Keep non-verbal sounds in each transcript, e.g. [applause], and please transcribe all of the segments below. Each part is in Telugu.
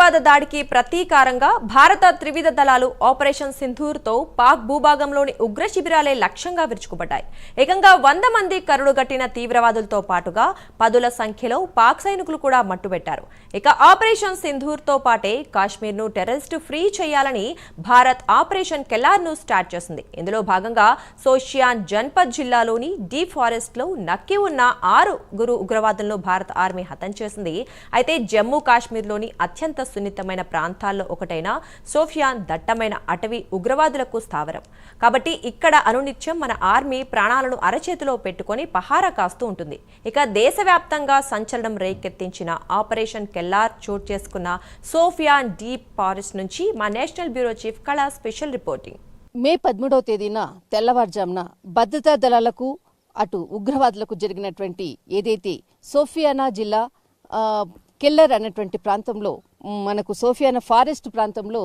ఉగ్రవాద దాడికి ప్రతీకారంగా భారత త్రివిధ దళాలు ఆపరేషన్ సింధూర్తో పాక్ భూభాగంలోని ఉగ్ర శిబిరాలే లక్ష్యంగా విరుచుకుపడ్డాయి. ఏకంగా వంద మంది కరుడుగట్టిన తీవ్రవాదులతో పాటుగా పదుల సంఖ్యలో పాక్ సైనికులు కూడా మట్టుబెట్టారు. ఇక ఆపరేషన్ సింధూర్తో పాటే కాశ్మీర్ను టెర్రరిస్ట్ ఫ్రీ చేయాలని భారత్ ఆపరేషన్ కెల్లార్ను స్టార్ట్ చేసింది. ఇందులో భాగంగా సోషియాన్ జన్పద్ జిల్లాలోని డీ ఫారెస్ట్లో నక్కి ఉన్న ఆరుగురు ఉగ్రవాదులను భారత ఆర్మీ హతం చేసింది. అయితే జమ్మూ కాశ్మీర్లోని అత్యంత సున్నితమైన ప్రాంతాల్లో ఒకటైన సోఫియాన్ దట్టమైన అటవీ ఉగ్రవాదులకు స్థావరం. కాబట్టి ఇక్కడ అనునిత్యం మన ఆర్మీ ప్రాణాలను అరచేతిలో పెట్టుకొని పహారా కాస్తూ ఉంటుంది. ఇక దేశవ్యాప్తంగా సంచలనం రేకెత్తించిన ఆపరేషన్ కెల్లార్ చోటు చేసుకున్న సోఫియాన్ డీప్ ఫారెస్ట్ నుంచి మా national bureau chief Kala special reporting. May పదమూడవ తేదీన తెల్లవారుజామున భద్రతా దళాలకు అటు ఉగ్రవాదులకు జరిగినటువంటి ఏదైతే సోఫియానా జిల్లా కిల్లర్ అనేటువంటి ప్రాంతంలో మనకు సోఫియానా ఫారెస్ట్ ప్రాంతంలో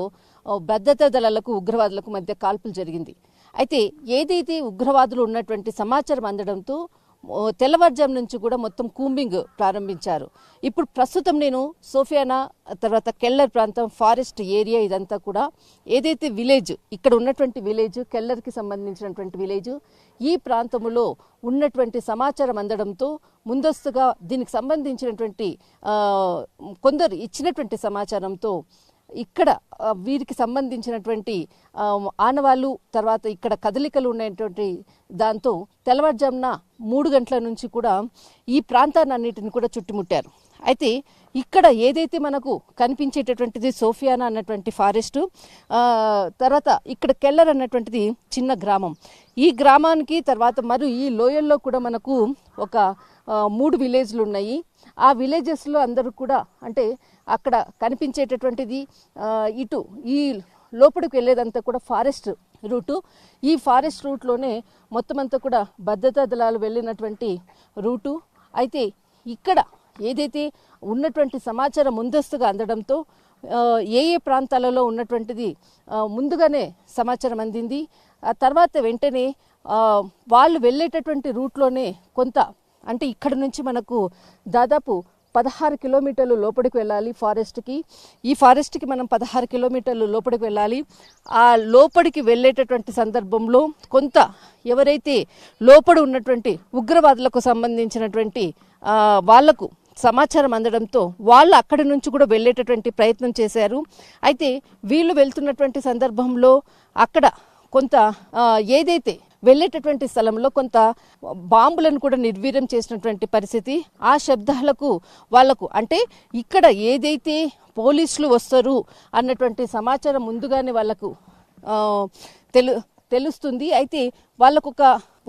భద్రతా దళాలకు ఉగ్రవాదులకు మధ్య కాల్పులు జరిగింది. అయితే ఏదైతే ఉగ్రవాదులు ఉన్నటువంటి సమాచారం అందడంతో తెల్లవారుజాం తెల్లవారుజాము నుంచి కూడా మొత్తం కూంబింగ్ ప్రారంభించారు. ఇప్పుడు ప్రస్తుతం నేను సోఫియానా తర్వాత కెల్లర్ ప్రాంతం ఫారెస్ట్ ఏరియా ఇదంతా కూడా ఏదైతే విలేజ్ ఇక్కడ ఉన్నటువంటి విలేజ్ కెల్లర్కి సంబంధించినటువంటి విలేజ్ ఈ ప్రాంతంలో ఉన్నటువంటి సమాచారం అందడంతో ముందస్తుగా దీనికి సంబంధించినటువంటి కొందరు ఇచ్చినటువంటి సమాచారంతో ఇక్కడ వీరికి సంబంధించినటువంటి ఆనవాళ్ళు తర్వాత ఇక్కడ కదలికలు ఉన్నటువంటి దాంతో తెల్లవారుజామున మూడు గంటల నుంచి కూడా ఈ ప్రాంతాన్నిటిని కూడా చుట్టుముట్టారు. అయితే ఇక్కడ ఏదైతే మనకు కనిపించేటటువంటిది సోఫియానా అన్నటువంటి ఫారెస్ట్ తర్వాత ఇక్కడ కెల్లర్ అన్నటువంటిది చిన్న గ్రామం. ఈ గ్రామానికి తర్వాత మరియు ఈ లోయల్లో కూడా మనకు ఒక మూడు విలేజ్లు ఉన్నాయి. ఆ విలేజెస్లో అందరూ కూడా అంటే అక్కడ కనిపించేటటువంటిది ఇటు ఈ లోపలికి వెళ్ళేదంతా కూడా ఫారెస్ట్ రూటు ఈ ఫారెస్ట్ రూట్లోనే మొత్తం అంతా కూడా భద్రతా దళాలు వెళ్ళినటువంటి రూటు అయితే ఇక్కడ ఏదైతే ఉన్నటువంటి సమాచారం ముందస్తుగా అందడంతో ఏ ఏ ప్రాంతాలలో ఉన్నటువంటిది ముందుగానే సమాచారం అందింది. ఆ తర్వాత వెంటనే వాళ్ళు వెళ్ళేటటువంటి రూట్లోనే కొంత అంటే ఇక్కడ నుంచి మనకు దాదాపు పదహారు కిలోమీటర్లు లోపలికి వెళ్ళాలి ఫారెస్ట్కి. ఈ ఫారెస్ట్కి మనం పదహారు కిలోమీటర్లు లోపలికి వెళ్ళాలి. ఆ లోపలికి వెళ్ళేటటువంటి సందర్భంలో కొంత ఎవరైతే లోపల ఉన్నటువంటి ఉగ్రవాదులకు సంబంధించినటువంటి వాళ్ళకు సమాచారం అందడంతో వాళ్ళు అక్కడి నుంచి కూడా వెళ్ళేటటువంటి ప్రయత్నం చేశారు. అయితే వీళ్ళు వెళ్తున్నటువంటి సందర్భంలో అక్కడ కొంత ఏదైతే వెళ్ళేటటువంటి స్థలంలో కొంత బాంబులను కూడా నిర్వీర్యం చేసినటువంటి పరిస్థితి. ఆ శబ్దాలకు వాళ్ళకు అంటే ఇక్కడ ఏదైతే పోలీసులు వస్తారు అన్నటువంటి సమాచారం ముందుగానే వాళ్ళకు తెలు తెలుస్తుంది. అయితే వాళ్ళకు ఒక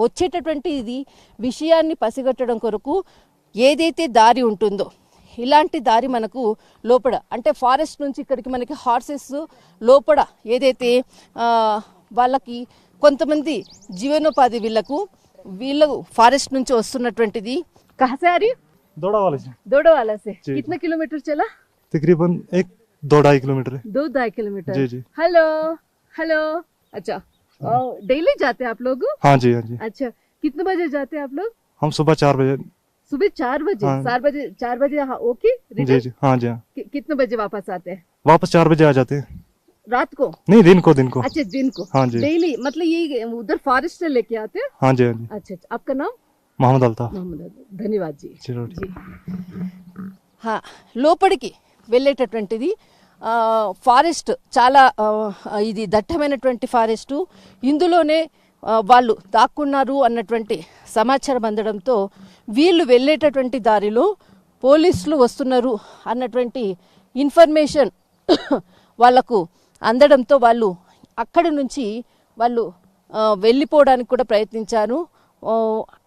వచ్చేటటువంటి ఇది విషయాన్ని పసిగట్టడం కొరకు ఏదైతే దారి ఉంటుందో ఇలాంటి దారి మనకు లోపల అంటే ఫారెస్ట్ నుంచి ఇక్కడికి మనకి హార్సెస్ లోపడ ఏదైతే వాళ్ళకి కొంతమంది జీవనోపాధి వీళ్ళకు వీళ్ళు ఫారెస్ట్ నుంచి వస్తున్నటువంటిది కహసారి दौड़ा वाले से दौड़ो वाला से जी। कितना किलोमीटर चला तकरीबन एक दो ढाई किलोमीटर है दो ढाई किलोमीटर जी जी हेलो हेलो अच्छा डेली जाते हैं आप लोग हाँ जी हाँ जी अच्छा कितने बजे जाते हैं आप लोग हम सुबह चार बजे सुबह चार बजे हाँ। चार बजे चार बजे हाँ ओके जी रिटर्न जी हाँ जी हाँ कि- कितने बजे वापस आते हैं वापस चार बजे आ जाते हैं रात को नहीं दिन को दिन को अच्छा दिन को हाँ जी डेली मतलब ये उधर फॉरेस्ट से लेके आते हैं हाँ जी हाँ जी अच्छा अच्छा आपका नाम मोहम्मद अल्ताफ मोहम्मद अली। धन्यवाद जी चलो ठीक హా, లోపలికి వెళ్ళేటటువంటిది ఆ, ఫారెస్ట్ చాలా ఆ, ఇది దట్టమైనటువంటి ఫారెస్ట్ ఇందులోనే ఆ, వాళ్ళు దాక్కున్నారు అన్నటువంటి సమాచారం అందడంతో వీళ్ళు వెళ్ళేటటువంటి దారిలో పోలీసులు వస్తున్నారు అన్నటువంటి ఇన్ఫర్మేషన్ [coughs] వాళ్ళకు అందడంతో వాళ్ళు అక్కడి నుంచి వాళ్ళు వెళ్ళిపోవడానికి కూడా ప్రయత్నించారు.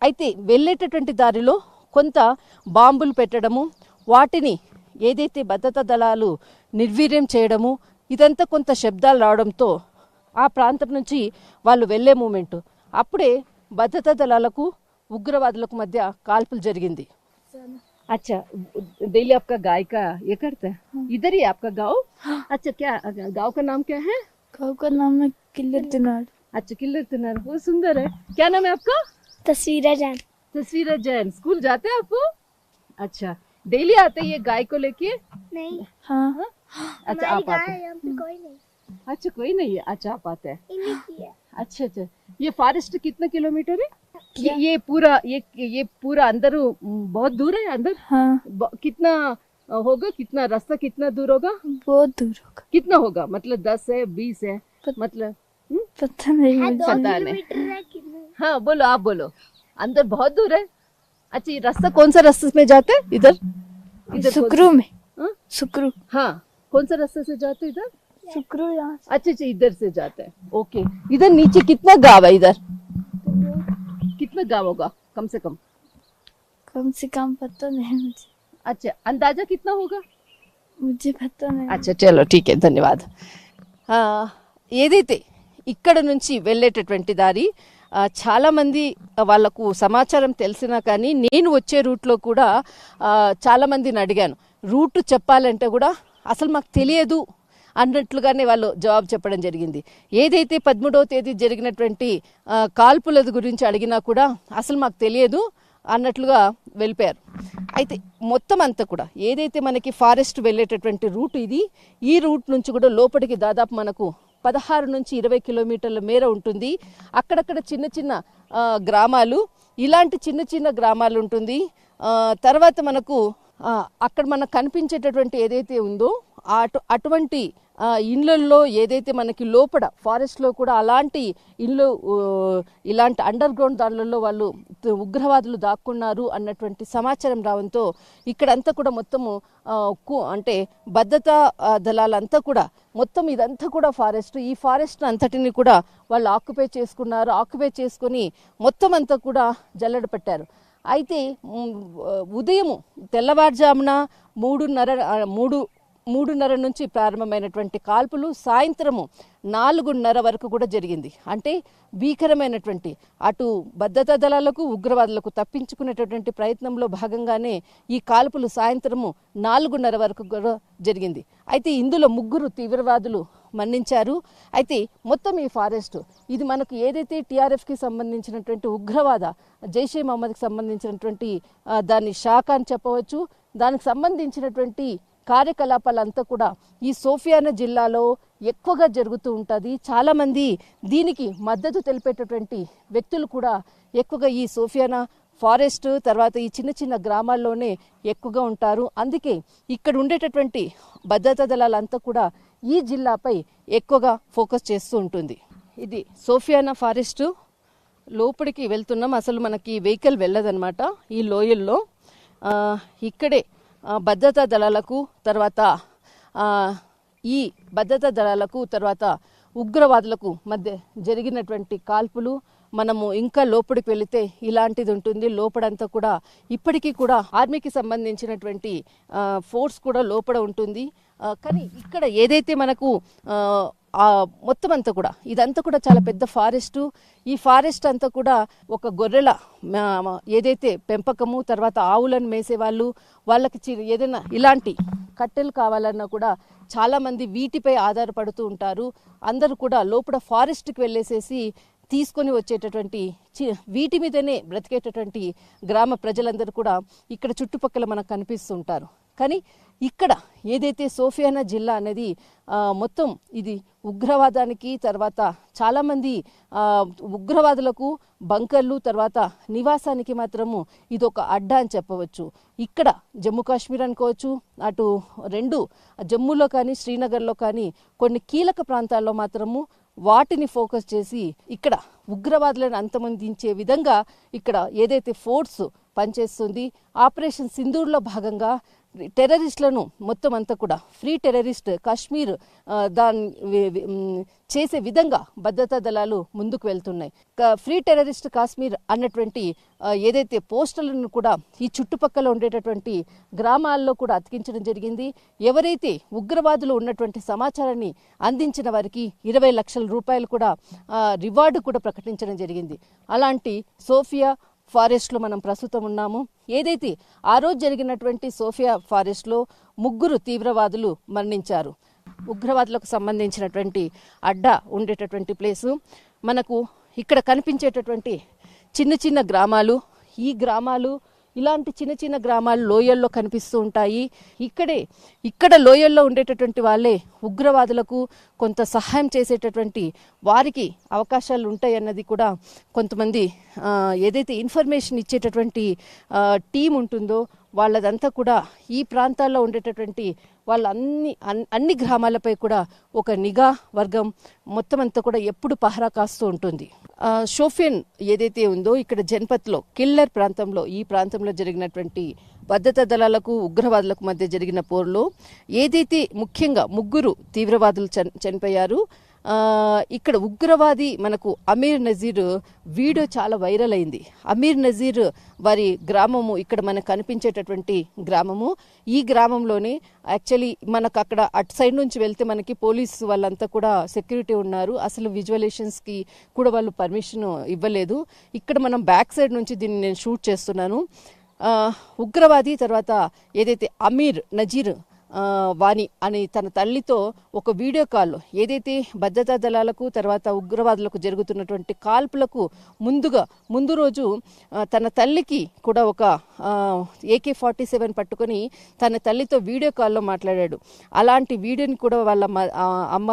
అయితే వెళ్ళేటటువంటి దారిలో కొంత బాంబులు పెట్టడము వాటిని ఏదైతే భద్రతా దళాలు నిర్వీర్యం చేయడము ఇదంతా కొంత శబ్దాలు రావడంతో ఆ ప్రాంతం నుంచి వాళ్ళు వెళ్ళే మూమెంట్. అప్పుడే భద్రతా దళాలకు ఉగ్రవాదులకు మధ్య కాల్పులు జరిగింది. अच्छा डेली आपका गाय का ये करता है? इधर ही आपका गाँव? अच्छा क्या गाँव का नाम क्या है? गाँव का नाम है किल्लर दिनार अच्छा किल्लर तिनार बहुत सुंदर है। क्या नाम है आपका? तस्वीरें जान। तस्वीर जैन स्कूल जाते हैं आप अच्छा डेली आते हैं ये गाय को लेके? नहीं। हाँ अच्छा आप आते हैं। कोई नहीं। अच्छा कोई नहीं है। अच्छा आप आते हैं। है। अच्छा अच्छा। ये फॉरेस्ट कितना किलोमीटर है? ये, ये पूरा ये ये पूरा अंदर बहुत दूर है अंदर? हाँ। कितना होगा? कितना रास्ता कितना दूर होगा? बहुत दूर होगा। कितना होगा? मतलब दस है बीस है मतलब हम्म? पता नहीं मुझे। पता नहीं। हाँ बोलो आप बोलो। अंदर बहुत दूर है। अच्छा ये रास्ता कौन सा रास्ते में जाते है? इधर? इधर सुक्रू में। हाँ? सुक्रू। हाँ कौन सा रास्ते से जाते इधर? सुक्रू यहाँ अच्छा अच्छा इधर से जाते है। ओके। इधर नीचे कितना गाँव है इधर? कितना गांव होगा कम से कम कम से कम पता नहीं मुझे अच्छा अंदाजा कितना होगा मुझे पता नहीं అచ్చా చలో ఠీకే ధన్యవాద్ ఆ, ఏదైతే ఇక్కడ నుంచి వెళ్ళేటటువంటి దారి ఆ, చాలా మంది వాళ్ళకు సమాచారం తెలిసినా కానీ నేను వచ్చే రూట్లో కూడా ఆ, చాలా మందిని అడిగాను రూట్ చెప్పాలంటే కూడా అసలు మాకు తెలియదు అన్నట్లుగానే వాళ్ళు జవాబు చెప్పడం జరిగింది. ఏదైతే పదమూడవ తేదీ జరిగినటువంటి కాల్పుల గురించి అడిగినా కూడా అసలు మాకు తెలియదు అన్నట్లుగా వెళ్ళిపోయారు. అయితే మొత్తం అంతా కూడా ఏదైతే మనకి ఫారెస్ట్ వెళ్ళేటటువంటి రూట్ ఇది ఈ రూట్ నుంచి కూడా లోపలికి దాదాపు మనకు పదహారు నుంచి ఇరవై కిలోమీటర్ల మేర ఉంటుంది. అక్కడక్కడ చిన్న చిన్న గ్రామాలు ఇలాంటి చిన్న చిన్న గ్రామాలు ఉంటుంది. తర్వాత మనకు అక్కడ మనకు కనిపించేటటువంటి ఏదైతే ఉందో అటు అటువంటి ఇండ్లల్లో ఏదైతే మనకి లోపల ఫారెస్ట్లో కూడా అలాంటి ఇండ్లు ఇలాంటి అండర్ గ్రౌండ్ దానిలలో వాళ్ళు ఉగ్రవాదులు దాక్కున్నారు అన్నటువంటి సమాచారం రావడంతో ఇక్కడంతా కూడా మొత్తము కు- అంటే భద్రతా దళాలంతా కూడా మొత్తం ఇదంతా కూడా ఫారెస్ట్ ఈ ఫారెస్ట్ అంతటిని కూడా వాళ్ళు ఆక్యుపై చేసుకున్నారు. ఆక్యుపై చేసుకొని మొత్తం అంతా కూడా జల్లెడ పెట్టారు. అయితే ఉదయము తెల్లవారుజామున మూడున్నర మూడు మూడున్నర నుంచి ప్రారంభమైనటువంటి కాల్పులు సాయంత్రము నాలుగున్నర వరకు కూడా జరిగింది. అంటే భీకరమైనటువంటి అటు భద్రతా దళాలకు ఉగ్రవాదులకు తప్పించుకునేటటువంటి ప్రయత్నంలో భాగంగానే ఈ కాల్పులు సాయంత్రము నాలుగున్నర వరకు కూడా జరిగింది. అయితే ఇందులో ముగ్గురు తీవ్రవాదులు మన్నించారు అయితే మొత్తం ఈ ఫారెస్ట్ ఇది మనకు ఏదైతే టీఆర్ఎఫ్కి సంబంధించినటువంటి ఉగ్రవాద జైషే మహమ్మద్కి సంబంధించినటువంటి దాని శాఖ అని చెప్పవచ్చు. దానికి సంబంధించినటువంటి కార్యకలాపాలంతా కూడా ఈ సోఫియానా జిల్లాలో ఎక్కువగా జరుగుతూ ఉంటుంది. చాలామంది దీనికి మద్దతు తెలిపేటటువంటి వ్యక్తులు కూడా ఎక్కువగా ఈ సోఫియానా ఫారెస్ట్ తర్వాత ఈ చిన్న చిన్న గ్రామాల్లోనే ఎక్కువగా ఉంటారు. అందుకే ఇక్కడ ఉండేటటువంటి భద్రతా దళాలంతా కూడా ఈ జిల్లాపై ఎక్కువగా ఫోకస్ చేస్తూ ఉంటుంది. ఇది సోఫియానా ఫారెస్ట్. లోపలికి వెళ్తున్నాం. అసలు మనకి వెహికల్ వెళ్ళదన్నమాట ఈ లోయల్లో. ఇక్కడే భద్రతా దళాలకు తర్వాత ఈ భద్రతా దళాలకు తర్వాత ఉగ్రవాదులకు మధ్య జరిగినటువంటి కాల్పులు మనము ఇంకా లోపలికి వెళితే ఇలాంటిది ఉంటుంది. లోపడంతా కూడా ఇప్పటికీ కూడా ఆర్మీకి సంబంధించినటువంటి ఫోర్స్ కూడా లోపల ఉంటుంది. కానీ ఇక్కడ ఏదైతే మనకు మొత్తం అంతా కూడా. ఇదంతా కూడా చాలా పెద్ద ఫారెస్ట్ ఈ ఫారెస్ట్ అంతా కూడా ఒక గొర్రెల ఏదైతే పెంపకము తర్వాత ఆవులను మేసేవాళ్ళు వాళ్ళకి చి- ఏదైనా ఇలాంటి కట్టెలు కావాలన్నా కూడా చాలామంది వీటిపై ఆధారపడుతూ ఉంటారు. అందరూ కూడా లోపల ఫారెస్ట్కి వెళ్ళేసేసి తీసుకొని వచ్చేటటువంటి చి- వీటి మీదనే బ్రతికేటటువంటి గ్రామ ప్రజలందరూ కూడా ఇక్కడ చుట్టుపక్కల మనకు కనిపిస్తుంటారు. కానీ ఇక్కడ ఏదైతే సోఫియానా జిల్లా అనేది మొత్తం ఇది ఉగ్రవాదానికి తర్వాత చాలామంది ఉగ్రవాదులకు బంకర్లు తర్వాత నివాసానికి మాత్రము ఇది ఒక అడ్డా అని చెప్పవచ్చు. ఇక్కడ జమ్మూ కాశ్మీర్ అనుకోవచ్చు అటు రెండు జమ్మూలో కానీ శ్రీనగర్లో కానీ కొన్ని కీలక ప్రాంతాల్లో మాత్రము వాటిని ఫోకస్ చేసి ఇక్కడ ఉగ్రవాదులను అంతమందించే విధంగా ఇక్కడ ఏదైతే ఫోర్స్ పనిచేస్తుంది ఆపరేషన్ సింధూర్లో భాగంగా టెర్రరిస్టులను మొత్తం అంతా కూడా ఫ్రీ టెర్రరిస్ట్ కాశ్మీర్ దాని దాన్ని చేసే విధంగా భద్రతా దళాలు ముందుకు వెళ్తున్నాయి. ఫ్రీ టెర్రరిస్ట్ కాశ్మీర్ అన్నటువంటి ఏదైతే పోస్టర్లను కూడా ఈ చుట్టుపక్కల ఉండేటటువంటి గ్రామాల్లో కూడా అతికించడం జరిగింది. ఎవరైతే ఉగ్రవాదులు ఉన్నటువంటి సమాచారాన్ని అందించిన వారికి ఇరవై లక్షల రూపాయలు కూడా రివార్డు కూడా ప్రకటించడం జరిగింది. అలాంటి సోఫియా ఫారెస్ట్లో మనం ప్రస్తుతం ఉన్నాము. ఏదైతే ఆ రోజు జరిగినటువంటి సోఫియా ఫారెస్ట్లో ముగ్గురు తీవ్రవాదులు మరణించారు. ఉగ్రవాదులకు సంబంధించినటువంటి అడ్డా ఉండేటటువంటి ప్లేసు. మనకు ఇక్కడ కనిపించేటటువంటి చిన్న చిన్న గ్రామాలు. ఈ గ్రామాలు ఇలాంటి చిన్న చిన్న గ్రామాలు లోయల్లో కనిపిస్తూ ఉంటాయి. ఇక్కడే ఇక్కడ లోయల్లో ఉండేటటువంటి వాళ్ళే ఉగ్రవాదులకు కొంత సహాయం చేసేటటువంటి వారికి అవకాశాలు ఉంటాయి అన్నది కూడా కొంతమంది ఏదైతే ఇన్ఫర్మేషన్ ఇచ్చేటటువంటి టీం ఉంటుందో వాళ్ళదంతా కూడా ఈ ప్రాంతాల్లో ఉండేటటువంటి వాళ్ళ అన్ని అన్- అన్ని గ్రామాలపై కూడా ఒక నిఘా వర్గం మొత్తం అంతా కూడా ఎప్పుడు పహరా కాస్తూ ఉంటుంది. షోఫియన్ ఏదైతే ఉందో ఇక్కడ జన్పత్లో కిల్లర్ ప్రాంతంలో ఈ ప్రాంతంలో జరిగినటువంటి భద్రతా దళాలకు ఉగ్రవాదులకు మధ్య జరిగిన పోరులో ఏదైతే ముఖ్యంగా ముగ్గురు తీవ్రవాదులు చనిపోయారు ఇక్కడ ఉగ్రవాది మనకు అమీర్ నజీర్ వీడియో చాలా వైరల్ అయింది. అమీర్ నజీర్ వారి గ్రామము ఇక్కడ మనకు కనిపించేటటువంటి గ్రామము. ఈ గ్రామంలోనే యాక్చువల్లీ మనకు అక్కడ అటు సైడ్ నుంచి వెళ్తే మనకి పోలీసు వాళ్ళంతా కూడా సెక్యూరిటీ ఉన్నారు. అసలు విజువలేషన్స్కి కూడా వాళ్ళు పర్మిషన్ ఇవ్వలేదు. ఇక్కడ మనం బ్యాక్ సైడ్ నుంచి దీన్ని నేను షూట్ చేస్తున్నాను. ఉగ్రవాది తర్వాత ఏదైతే అమీర్ నజీర్ వాణి అని తన తల్లితో ఒక వీడియో కాల్లో ఏదైతే భద్రతా దళాలకు తర్వాత ఉగ్రవాదులకు జరుగుతున్నటువంటి కాల్పులకు ముందుగా ముందు రోజు తన తల్లికి కూడా ఒక ఏకే ఫార్టీ సెవెన్ పట్టుకొని తన తల్లితో వీడియో కాల్లో మాట్లాడాడు. అలాంటి వీడియోని కూడా వాళ్ళ అమ్మ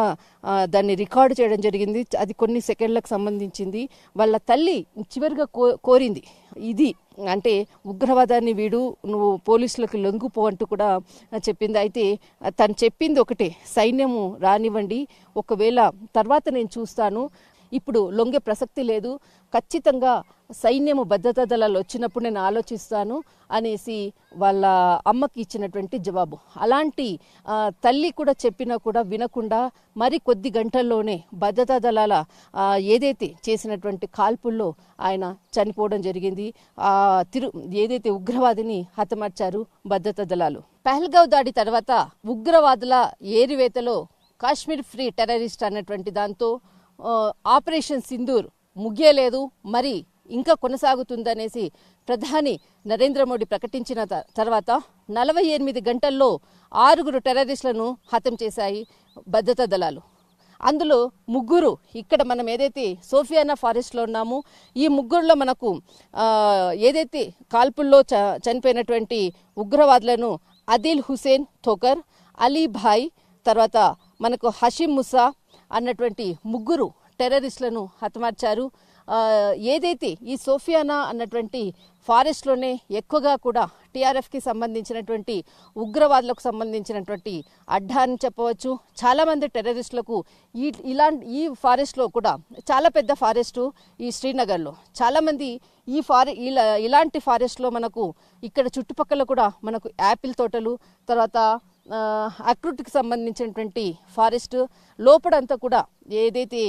దాన్ని రికార్డు చేయడం జరిగింది. అది కొన్ని సెకండ్లకు సంబంధించింది. వాళ్ళ తల్లి చివరిగా కో కోరింది. ఇది అంటే ఉగ్రవాదాన్ని వీడు నువ్వు పోలీసులకు లొంగిపో అంటూ కూడా చెప్పింది. అయితే తను చెప్పింది ఒకటే సైన్యము రానివ్వండి. ఒకవేళ తర్వాత నేను చూస్తాను ఇప్పుడు లొంగే ప్రసక్తి లేదు. ఖచ్చితంగా సైన్యము భద్రతా దళాలు వచ్చినప్పుడు నేను ఆలోచిస్తాను అనేసి వాళ్ళ అమ్మకి ఇచ్చినటువంటి జవాబు. అలాంటి తల్లి కూడా చెప్పినా కూడా వినకుండా మరి కొద్ది గంటల్లోనే భద్రతా దళాల ఏదైతే చేసినటువంటి కాల్పుల్లో ఆయన చనిపోవడం జరిగింది ఆ తిరు ఏదైతే ఉగ్రవాదిని హతమార్చారు భద్రతా దళాలు. పెహల్గావ్ దాడి తర్వాత ఉగ్రవాదుల ఏరివేతలో కాశ్మీర్ ఫ్రీ టెర్రరిస్ట్ అన్నటువంటి దాంతో ఆపరేషన్ సింధూర్ ముగియలేదు మరి ఇంకా కొనసాగుతుందనేసి ప్రధాని నరేంద్ర మోడీ ప్రకటించిన త- తర్వాత నలభై ఎనిమిది గంటల్లో ఆరుగురు టెర్రరిస్టులను హతం చేశాయి భద్రతా దళాలు. అందులో ముగ్గురు ఇక్కడ మనం ఏదైతే సోఫియానా ఫారెస్ట్లో ఉన్నామో ఈ ముగ్గురులో మనకు ఏదైతే కాల్పుల్లో చ చనిపోయినటువంటి ఉగ్రవాదులను అదిల్ హుసేన్ థోకర్ అలీ భాయ్ తర్వాత మనకు హషీం ముసా అన్నటువంటి ముగ్గురు టెర్రరిస్టులను హతమార్చారు. ఏదైతే ఈ సోఫియానా అన్నటువంటి ఫారెస్ట్లోనే ఎక్కువగా కూడా టీఆర్ఎఫ్కి సంబంధించినటువంటి ఉగ్రవాదులకు సంబంధించినటువంటి అడ్డా అని చెప్పవచ్చు. చాలామంది టెర్రరిస్టులకు ఈ ఇలాంటి ఈ ఫారెస్ట్లో కూడా చాలా పెద్ద ఫారెస్టు ఈ శ్రీనగర్లో. చాలామంది ఈ ఫారె ఇలా ఇలాంటి ఫారెస్ట్లో మనకు ఇక్కడ చుట్టుపక్కల కూడా మనకు యాపిల్ తోటలు తర్వాత అక్రూట్కి సంబంధించినటువంటి ఫారెస్ట్ లోపడంతా కూడా ఏదైతే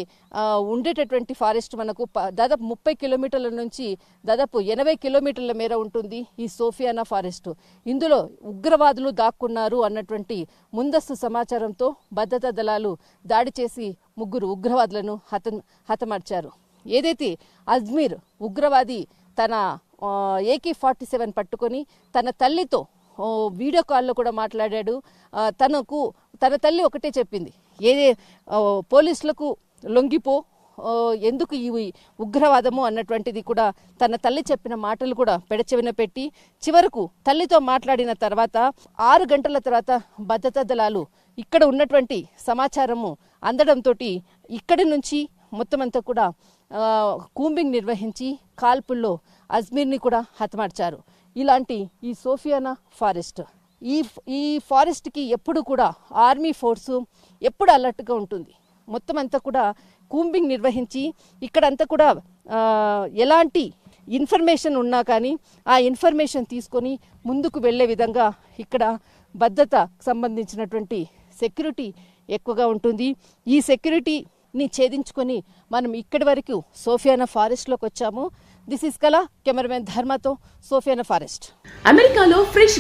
ఉండేటటువంటి ఫారెస్ట్ మనకు ప- దాదాపు ముప్పై కిలోమీటర్ల నుంచి దాదాపు ఎనభై కిలోమీటర్ల మేర ఉంటుంది ఈ సోఫియానా ఫారెస్ట్. ఇందులో ఉగ్రవాదులు దాక్కున్నారు అన్నటువంటి ముందస్తు సమాచారంతో భద్రతా దళాలు దాడి చేసి ముగ్గురు ఉగ్రవాదులను హతం హతమార్చారు. ఏదైతే అజ్మీర్ ఉగ్రవాది తన ఏకే ఫార్టీ సెవెన్ పట్టుకొని తన తల్లితో వీడియో కాల్లో కూడా మాట్లాడాడు. తనకు తన తల్లి ఒకటే చెప్పింది. ఏదే పోలీసులకు లొంగిపో ఎందుకు ఇవి ఉగ్రవాదము అన్నటువంటిది కూడా తన తల్లి చెప్పిన మాటలు కూడా పెడచెవిన పెట్టి చివరకు తల్లితో మాట్లాడిన తర్వాత ఆరు గంటల తర్వాత భద్రతా దళాలు ఇక్కడ ఉన్నటువంటి సమాచారము అందడంతో ఇక్కడి నుంచి మొత్తం అంతా కూడా కూంబింగ్ నిర్వహించి కాల్పుల్లో అజ్మీర్ని కూడా హతమార్చారు. ఇలాంటి ఈ సోఫియానా ఫారెస్ట్. ఈ ఈ ఫారెస్ట్కి ఎప్పుడు కూడా ఆర్మీ ఫోర్సు ఎప్పుడు అలర్ట్గా ఉంటుంది. మొత్తం అంతా కూడా కూంబింగ్ నిర్వహించి ఇక్కడంతా కూడా ఎలాంటి ఇన్ఫర్మేషన్ ఉన్నా కానీ ఆ ఇన్ఫర్మేషన్ తీసుకొని ముందుకు వెళ్ళే విధంగా ఇక్కడ భద్రత సంబంధించినటువంటి సెక్యూరిటీ ఎక్కువగా ఉంటుంది. ఈ సెక్యూరిటీని ఛేదించుకొని మనం ఇక్కడి వరకు సోఫియానా ఫారెస్ట్లోకి వచ్చాము. దిస్ ఇస్ కళ కెమెరామెన్ ధర్మతో సోఫియానా ఫారెస్ట్ అమెరికాలో ఫ్రెష్